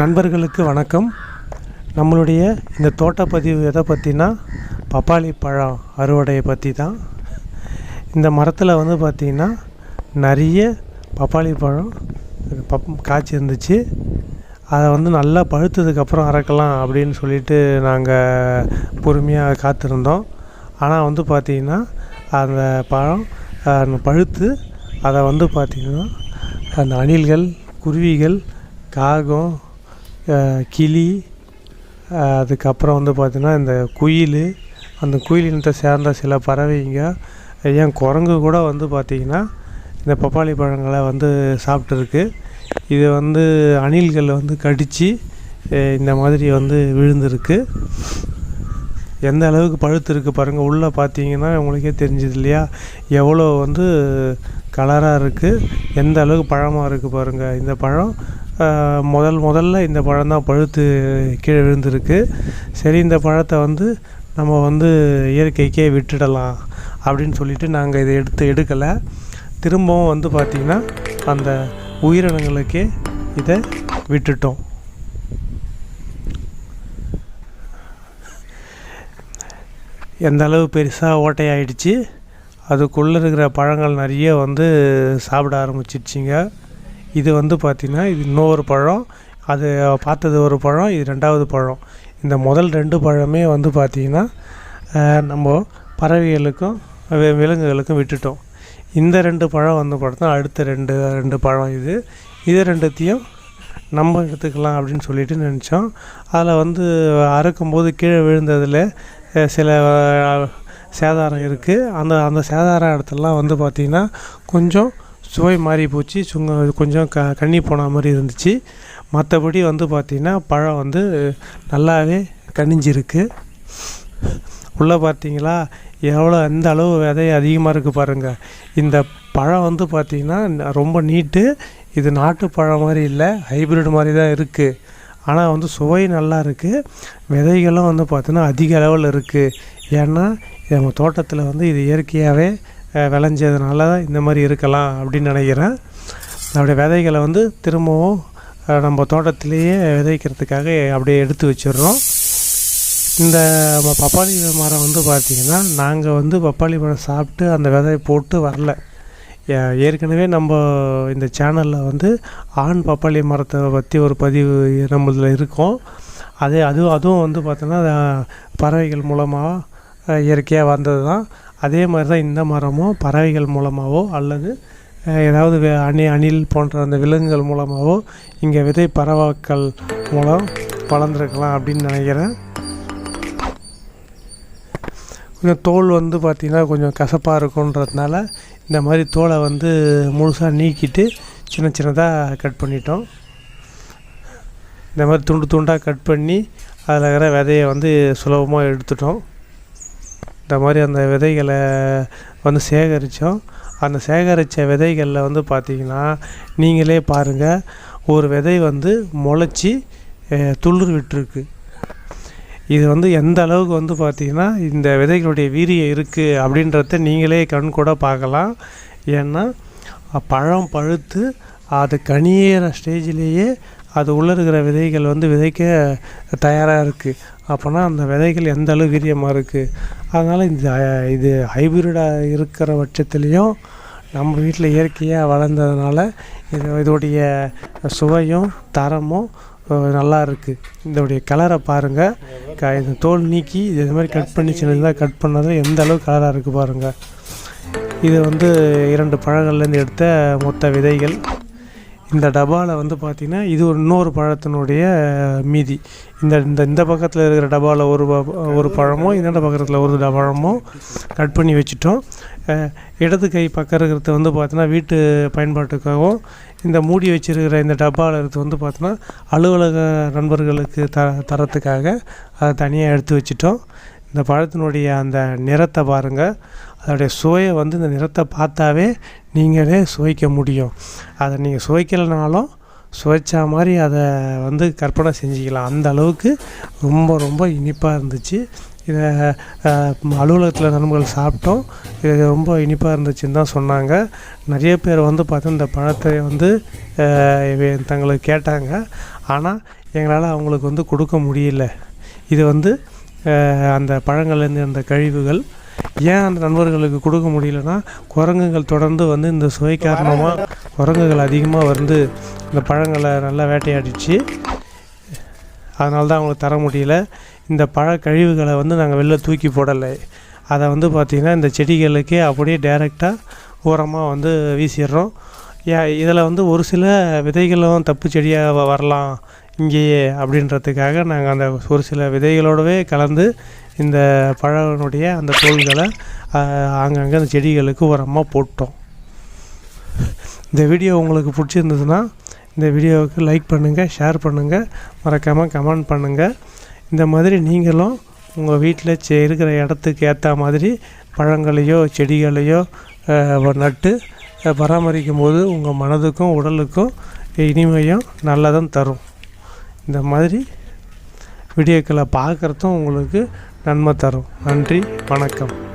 நண்பர்களுக்கு வணக்கம். நம்மளுடைய இந்த தோட்டப்பதிவு எதை பற்றினா பப்பாளி பழம் அறுவடையை பற்றி தான் இந்த மரத்தில் வந்து பார்த்திங்கன்னா நிறைய பப்பாளி பழம் பப் காய்ச்சி இருந்துச்சு அதை வந்து நல்லா பழுத்ததுக்கப்புறம் அறக்கலாம் அப்படின்னு சொல்லிட்டு நாங்கள் பொறுமையாக காத்திருந்தோம். ஆனால் வந்து பார்த்திங்கன்னா அந்த பழம் பழுத்து அதை வந்து பார்த்திங்கன்னா அந்த அணில்கள் குருவிகள் காகம் கிளி அதுக்கப்புறம் வந்து பார்த்திங்கன்னா இந்த குயில் அந்த குயில் இனத்தை சேர்ந்த சில பறவைங்க ஏன் குரங்கு கூட வந்து பார்த்திங்கன்னா இந்த பப்பாளி பழங்களை வந்து சாப்பிட்டுருக்கு. இது வந்து அணில்கள் வந்து கடித்து இந்த மாதிரி வந்து விழுந்திருக்கு. எந்த அளவுக்கு பழுத்து இருக்குது பாருங்கள் உள்ளே பார்த்தீங்கன்னா உங்களுக்கே தெரிஞ்சது இல்லையா? எவ்வளோ வந்து கலராக இருக்குது எந்த அளவுக்கு பழமாக இருக்குது பாருங்கள் இந்த பழம் முதல் முதல்ல இந்த பழம் தான் பழுத்து கீழே விழுந்திருக்கு. சரி இந்த பழத்தை வந்து நம்ம வந்து இயற்கைக்கே விட்டுடலாம் அப்படின்னு சொல்லிட்டு நாங்கள் இதை எடுத்து எடுக்கலை. திரும்பவும் வந்து பார்த்திங்கன்னா அந்த உயிரினங்களுக்கே இதை விட்டுட்டோம். எந்த அளவு பெருசாக ஓட்டையாயிடுச்சு. அதுக்குள்ளே இருக்கிற பழங்கள் நிறைய வந்து சாப்பிட ஆரம்பிச்சிடுச்சிங்க இது வந்து பார்த்திங்கன்னா இது இன்னொரு பழம் அது பார்த்தது ஒரு பழம் இது ரெண்டாவது பழம். இந்த முதல் ரெண்டு பழமே வந்து பார்த்திங்கன்னா நம்ம பறவைகளுக்கும் விலங்குகளுக்கும் விட்டுட்டோம். இந்த ரெண்டு பழம் வந்து பார்த்தா அடுத்த ரெண்டு ரெண்டு பழம் இது. இது ரெண்டுத்தையும் நம்ம எடுத்துக்கலாம் அப்படின்னு சொல்லிட்டு நினச்சோம். அதில் வந்து அறுக்கும்போது கீழே விழுந்ததில் சில சேதாரம் இருக்குது அந்த அந்த சேதாரம் இடத்துலலாம் வந்து பார்த்திங்கன்னா கொஞ்சம் சுவை மாறி போச்சு. சுங்க கொஞ்சம் க கண்ணி போன மாதிரி இருந்துச்சு. மற்றபடி வந்து பார்த்திங்கன்னா பழம் வந்து நல்லாவே கனிஞ்சிருக்கு. உள்ளே பார்த்தீங்களா எவ்வளோ எந்த அளவு விதை அதிகமாக இருக்குது பாருங்கள் இந்த பழம் வந்து பார்த்திங்கன்னா ரொம்ப நீட்டு. இது நாட்டு பழம் மாதிரி இல்லை ஹைப்ரிட் மாதிரி தான் இருக்குது ஆனால் வந்து சுவை நல்லா இருக்குது விதைகளும் வந்து பார்த்தீங்கன்னா அதிக அளவில் இருக்குது ஏன்னா நம்ம தோட்டத்தில் வந்து இது இயற்கையாகவே விளைஞ்சதுனால இந்த மாதிரி இருக்கலாம் அப்படின்னு நினைக்கிறேன். அதோடைய விதைகளை வந்து திரும்பவும் நம்ம தோட்டத்திலேயே விதைக்கிறதுக்காக அப்படியே எடுத்து வச்சிடுறோம். இந்த ம- பப்பாளி மரம் வந்து பார்த்திங்கன்னா நாங்கள் வந்து பப்பாளி மரம் சாப்பிட்டு அந்த விதையை போட்டு வரல. ஏ- ஏற்கனவே நம்ம இந்த சேனலில் வந்து ஆண் பப்பாளி மரத்தை பற்றி ஒரு பதிவு நம்மளதில் இருக்கும். அதே அதுவும் அதுவும் வந்து பார்த்தோன்னா பறவைகள் மூலமாக இயற்கையாக வந்தது தான் அதே மாதிரி தான் இந்த மரமும் பறவைகள் மூலமாகவோ அல்லது ஏதாவது வே- அணி அணில் போன்ற அந்த விலங்குகள் மூலமாகவோ இங்கே விதை பறவைகள் மூலம் வளர்ந்துருக்கலாம் அப்படின்னு நினைக்கிறேன். கொஞ்சம் தோல் வந்து பார்த்திங்கன்னா கொஞ்சம் கசப்பாக இருக்குன்றதுனால இந்த மாதிரி தோலை வந்து முழுசாக நீக்கிட்டு சின்ன சின்னதாக கட் பண்ணிட்டோம். இந்த மாதிரி துண்டு துண்டாக கட் பண்ணி அதில் இருக்கிற விதையை வந்து சுலபமாக எடுத்துட்டோம். இந்த மாதிரி அந்த விதைகளை வந்து சேகரித்தோம். அந்த சேகரித்த விதைகளில் வந்து பார்த்திங்கன்னா நீங்களே பாருங்கள் ஒரு விதை வந்து முளைச்சி துளிர் விட்டுருக்கு. இது வந்து எந்த அளவுக்கு வந்து பார்த்திங்கன்னா இந்த விதைகளுடைய வீரியம் இருக்குது அப்படின்றத நீங்களே கண் கூட பார்க்கலாம். ஏன்னா பழம் பழுத்து அது கனியிற ஸ்டேஜிலேயே அது உள்ளே இருக்கிற விதைகள் வந்து விதைக்க தயாராக இருக்குது அப்போனா அந்த விதைகள் எந்த அளவு வீரியமாக இருக்குது அதனால் இந்த இது ஹைபிரிடாக இருக்கிற பட்சத்துலேயும் நம்ம வீட்டில் இயற்கையாக வளர்ந்ததுனால இது இதோடைய சுவையும் தரமும் நல்லா இருக்குது இதோடைய கலரை பாருங்கள் க இந்த தோல் நீக்கி இது இது மாதிரி கட் பண்ணி சின்னதாக கட் பண்ணதில் எந்த அளவு கலராக இருக்குது பாருங்கள் இது வந்து இரண்டு பழங்கள்லேருந்து எடுத்த மொத்த விதைகள். இந்த டப்பாவில் வந்து பார்த்திங்கன்னா இது ஒரு இன்னொரு பழத்தினுடைய மீதி. இந்த இந்த இந்த பக்கத்தில் இருக்கிற டப்பாவில் ஒரு ப- ஒரு பழமும் இந்த பக்கத்தில் ஒரு ட- பழமும் கட் பண்ணி வச்சுட்டோம். இடது கை பக்கம் இருக்கிறது வந்து பார்த்தீங்கன்னா வீட்டு பயன்பாட்டுக்காகவும் இந்த மூடி வச்சிருக்கிற இந்த டப்பாவில் இருக்கிறது வந்து பார்த்தோன்னா அலுவலக நண்பர்களுக்கு த தரத்துக்காக அதை தனியாக எடுத்து வச்சிட்டோம். இந்த பழத்தினுடைய அந்த நிறத்தை பாருங்கள் அதோடைய சுவையை வந்து இந்த நிறத்தை பார்த்தாவே நீங்களே சுவைக்க முடியும். அதை நீங்கள் சுவைக்கலைனாலும் சுவைச்சா மாதிரி அதை வந்து கற்பனை செஞ்சுக்கலாம். அந்த அளவுக்கு ரொம்ப ரொம்ப இனிப்பாக இருந்துச்சு. இதை அலுவலகத்தில் நண்பர்கள் சாப்பிட்டோம். இது ரொம்ப இனிப்பாக இருந்துச்சுன்னு தான் சொன்னாங்க. நிறைய பேர் வந்து பார்த்தா இந்த பழத்தை வந்து தங்களுக்கு கேட்டாங்க. ஆனால் எங்களால் அவங்களுக்கு வந்து கொடுக்க முடியல. இது வந்து அந்த பழங்கள்லேருந்து அந்த கழிவுகள் ஏன் அந்த நண்பர்களுக்கு கொடுக்க முடியலன்னா குரங்குகள் தொடர்ந்து வந்து இந்த சுவை காரணமாக குரங்குகள் அதிகமாக வந்து இந்த பழங்களை நல்லா வேட்டையாடிச்சு. அதனால தான் அவங்களுக்கு தர முடியல. இந்த பழ கழிவுகளை வந்து நாங்கள் வெளில தூக்கி போடலை. அதை வந்து பார்த்திங்கன்னா இந்த செடிகளுக்கே அப்படியே டைரெக்டாக உரமாக வந்து வீசிடுறோம். ஏன் இதில் வந்து ஒரு சில விதைகளும் தப்பு செடியாக வரலாம் இங்கேயே அப்படின்றதுக்காக நாங்கள் அந்த ஒரு சில விதைகளோடவே கலந்து இந்த பழனுடைய அந்த தோள்களை அங்கங்கே அந்த செடிகளுக்கு உரமாக போட்டோம். இந்த வீடியோ உங்களுக்கு பிடிச்சிருந்ததுன்னா இந்த வீடியோவுக்கு லைக் பண்ணுங்கள் ஷேர் பண்ணுங்கள் மறக்காமல் கமெண்ட் பண்ணுங்கள் இந்த மாதிரி நீங்களும் உங்கள் வீட்டில் செ இருக்கிற இடத்துக்கு ஏற்ற மாதிரி பழங்களையோ செடிகளையோ நட்டு பராமரிக்கும் போது உங்கள் மனதுக்கும் உடலுக்கும் இனிமையும் நல்லதும் தரும். இந்த மாதிரி வீடியோக்களை பார்க்குறதும் உங்களுக்கு நன்மை தரும். நன்றி வணக்கம்.